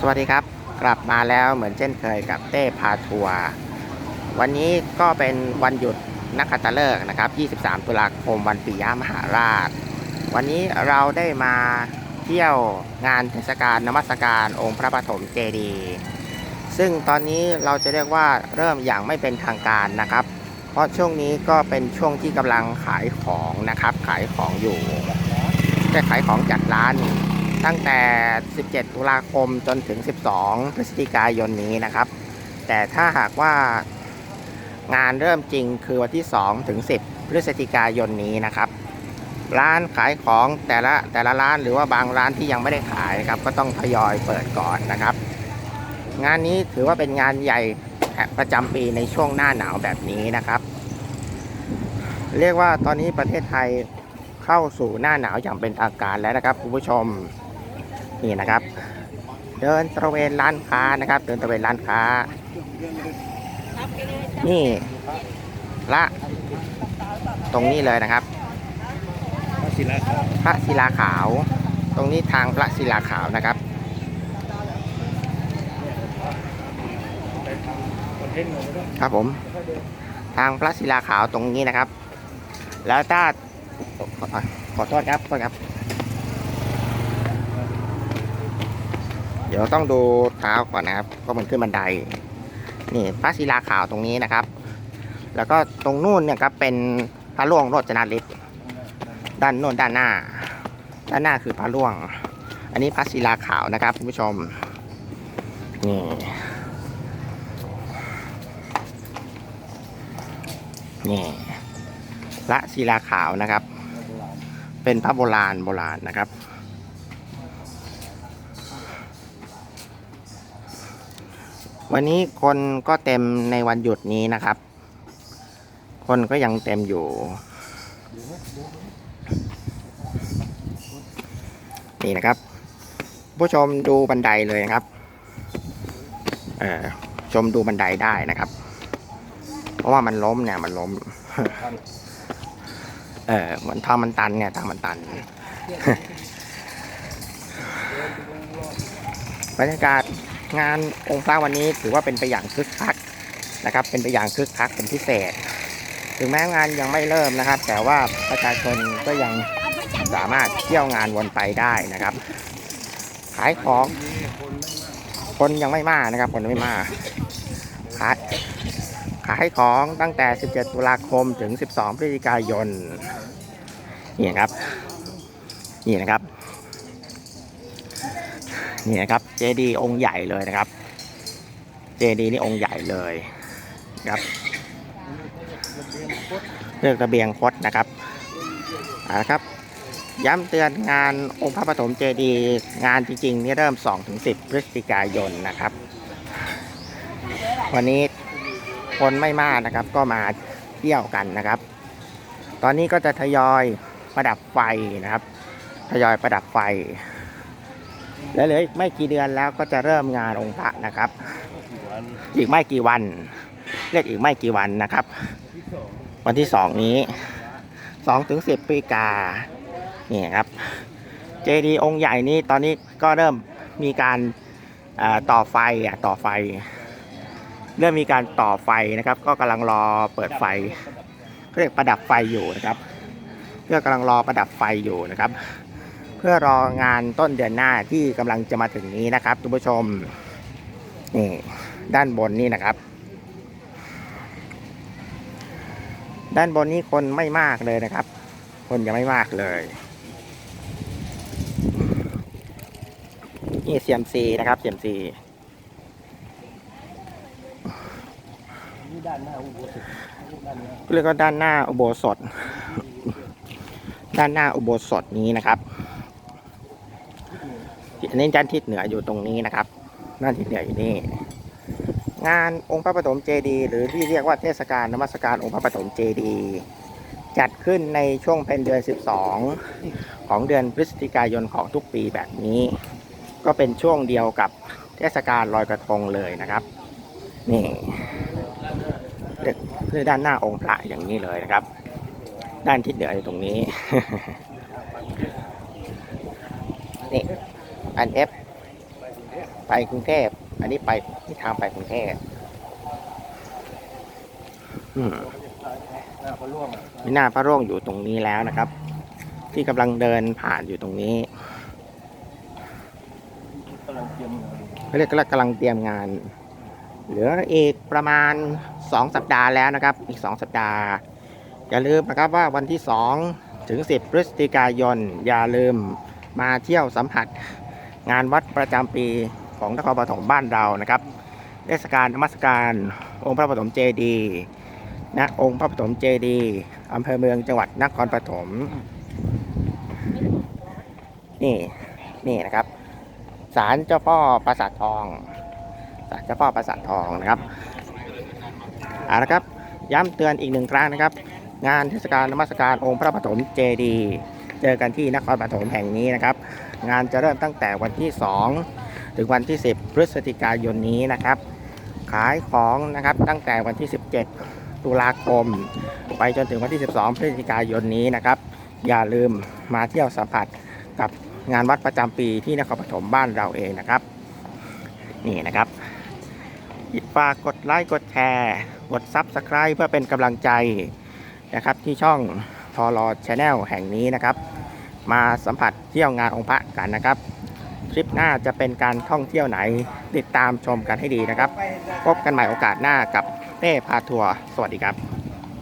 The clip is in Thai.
สวัสดีครับ กลับมาแล้วเหมือนเช่นเคยกับเต้พาทัวร์วันนี้ก็เป็นวันหยุดนักขัตฤกษ์นะครับ 23 ตุลาคมวันปิยมหาราช วันนี้เราได้มาเที่ยวงานเทศกาลนมัสการองค์พระปฐมเจดีย์ซึ่งตอนนี้เราจะเรียกว่าเริ่มอย่างไม่เป็นทางการนะครับ เพราะช่วงนี้ก็เป็นช่วงที่กำลังขายของนะครับ ขายของอยู่จะขายของจัดร้าน ตั้งแต่ 17 ตุลาคมจนถึง 12 พฤศจิกายนนี้นะครับ แต่ถ้าหากว่างานเริ่มจริงคือวันที่ 2 ถึง 10 พฤศจิกายนนี้นะครับ ร้านขายของแต่ละแต่ละร้านหรือว่าบางร้านที่ยังไม่ได้ขายครับ ก็ต้องทยอยเปิดก่อนนะครับ งานนี้ถือว่าเป็นงานใหญ่ประจำปีในช่วงหน้าหนาวแบบนี้นะครับ เรียกว่าตอนนี้ประเทศไทยเข้าสู่หน้าหนาวอย่างเป็นทางการแล้วนะครับคุณผู้ชม นี่นะครับ เดินตระเวนร้านค้านะครับ เดินตระเวนร้านค้า นี่ละตรงนี้เลยนะครับศิลาครับพระศิลาขาว ตรงนี้ทางพระศิลาขาวนะครับไปทำคอนเทนต์มาแล้วก็ครับผม ทางพระศิลาขาวตรงนี้นะครับ แล้วถ้าขอขอโทษครับขอโทษครับ เดี๋ยวต้องดูเท้าก่อนนะครับเพราะมันขึ้นบันได นี่พระศิลาขาวตรงนี้นะครับ แล้วก็ตรงนู่นเนี่ยครับเป็นพระล่วงโรจนาฤทธิ์ด้านโน่นด้านหน้า ด้านหน้าคือพระล่วง อันนี้พระศิลาขาวนะครับคุณผู้ชม นี่นี่พระศิลาขาวนะครับ เป็นพระโบราณโบราณนะครับ วันนี้คนก็เต็มในวันหยุดนี้นะครับ คนก็ยังเต็มอยู่ นี่นะครับ ผู้ชมดูบันไดเลยนะครับชมดูบันไดได้นะครับ เพราะว่ามันล้มเนี่ยมันล้ม เออเหมือนทางมันตันเนี่ยทางมันตันบรรยากาศ งานองค์พระวันนี้ถือว่าเป็นไปอย่างคึกคักนะครับ เป็นไปอย่างคึกคักเป็นพิเศษ ถึงแม้งานยังไม่เริ่มนะครับ แต่ว่าประชาชนก็ยังสามารถเที่ยวงานวนไปได้นะครับ ขายของคนยังไม่มากนะครับ คนยังไม่มากขายขายของตั้งแต่ 17 ตุลาคมถึง 12 พฤศจิกายนนี่นะครับ นี่นะครับ นี่นะครับเจดีองค์ใหญ่เลยนะครับ เจดีนี่องค์ใหญ่เลยครับเลือกระเบียงคดนะครับเอาละครับ ย้ำเตือนงานองค์พระปฐมเจดีย์งานจริงๆนี่เริ่ม 2-10 พฤศจิกายนนะครับ วันนี้คนไม่มากนะครับก็มาเที่ยวกันนะครับ ตอนนี้ก็จะทยอยประดับไฟนะครับ ทยอยประดับไฟ แล้วเหลืออีกไม่กี่เดือนแล้วก็จะเริ่มงานองค์พระนะครับวันอีกไม่กี่วันเรียกอีกไม่กี่วันนะครับที่สองวันที่สองนี้สองถึงสิบพฤศจิกานี่ครับ เจดีย์องค์ใหญ่นี้ตอนนี้ก็เริ่มมีการเอ่อต่อไฟอะต่อไฟ เริ่มมีการต่อไฟนะครับ ก็กำลังรอเปิดไฟเขาเรียกประดับไฟอยู่นะครับเพื่อกำลังรอประดับไฟอยู่นะครับ เพื่อรองานต้นเดือนหน้าที่กำลังจะมาถึงนี้นะครับทุกผู้ชมนี่ด้านบนนี่นะครับ ด้านบนนี้คนไม่มากเลยนะครับ คนยังไม่มากเลยนี่เซียมซีนะครับเซียมซีเรียกว่าด้านหน้าอุโบสถ ด้านหน้าอุโบสถนี้นะครับ อันนี้ด้านทิศเหนืออยู่ตรงนี้นะครับด้านทิศเหนืออยู่นี่ งานองค์พระปฐมเจดี หรือที่เรียกว่าเทศกาลนมัสการองค์พระปฐมเจดี จัดขึ้นในช่วงเป็นเดือน 12 ของเดือนพฤศจิกายนของทุกปีแบบนี้ ก็เป็นช่วงเดียวกับเทศกาลลอยกระทงเลยนะครับ นี่คือด้านหน้าองค์พระอย่างนี้เลยนะครับ ด้านทิศเหนืออยู่ตรงนี้นี่ อันเอฟไปกรุงเทพ อันนี้ไปที่ทางไปกรุงเทพอืมหน้าพระร่วงอะมีหน้าพระร่วงอยู่ตรงนี้แล้วนะครับ ที่กำลังเดินผ่านอยู่ตรงนี้กำลังเตรียมงานเขาเรียกว่ากำลังเตรียมงาน เหลืออีกประมาณ 2 สัปดาห์แล้วนะครับ อีก 2 สัปดาห์ อย่าลืมนะครับว่าวันที่ 2 ถึง 10 พฤศจิกายน อย่าลืมมาเที่ยวสัมผัส งานวัดประจำปีของนครปฐมบ้านเรานะครับเทศกาลนมัสการองค์พระปฐมเจดีย์ณองค์พระปฐมเจดีอำเภอเมืองจังหวัดนครปฐมนี่นี่นะครับศาลเจ้าพ่อปราสาททองศาลเจ้าพ่อปราสาททองนะครับเอาละครับ ย้ำเตือนอีกหนึ่งครั้งนะครับ งานเทศกาลนมัสการองค์พระปฐมเจดีย์ เจอกันที่นครปฐมแห่งนี้นะครับ งานจะเริ่มตั้งแต่วันที่ 2 ถึงวันที่ 10 พฤศจิกายนนี้นะครับ ขายของนะครับตั้งแต่วันที่ 17 ตุลาคม ไปจนถึงวันที่ 12 พฤศจิกายนนี้นะครับ อย่าลืมมาเที่ยวสัมผัสกับงานวัดประจำปีที่นครปฐมบ้านเราเองนะครับ นี่นะครับฝากกดไลค์กดแชร์ กด Subscribe เพื่อเป็นกำลังใจนะครับที่ช่อง ทอรอชแนลแห่งนี้นะครับ มาสัมผัสเที่ยวงานองค์พระกันนะครับ คลิปหน้าจะเป็นการท่องเที่ยวไหนติดตามชมกันให้ดีนะครับ พบกันใหม่โอกาสหน้ากับเต้พาทัวร์สวัสดีครับ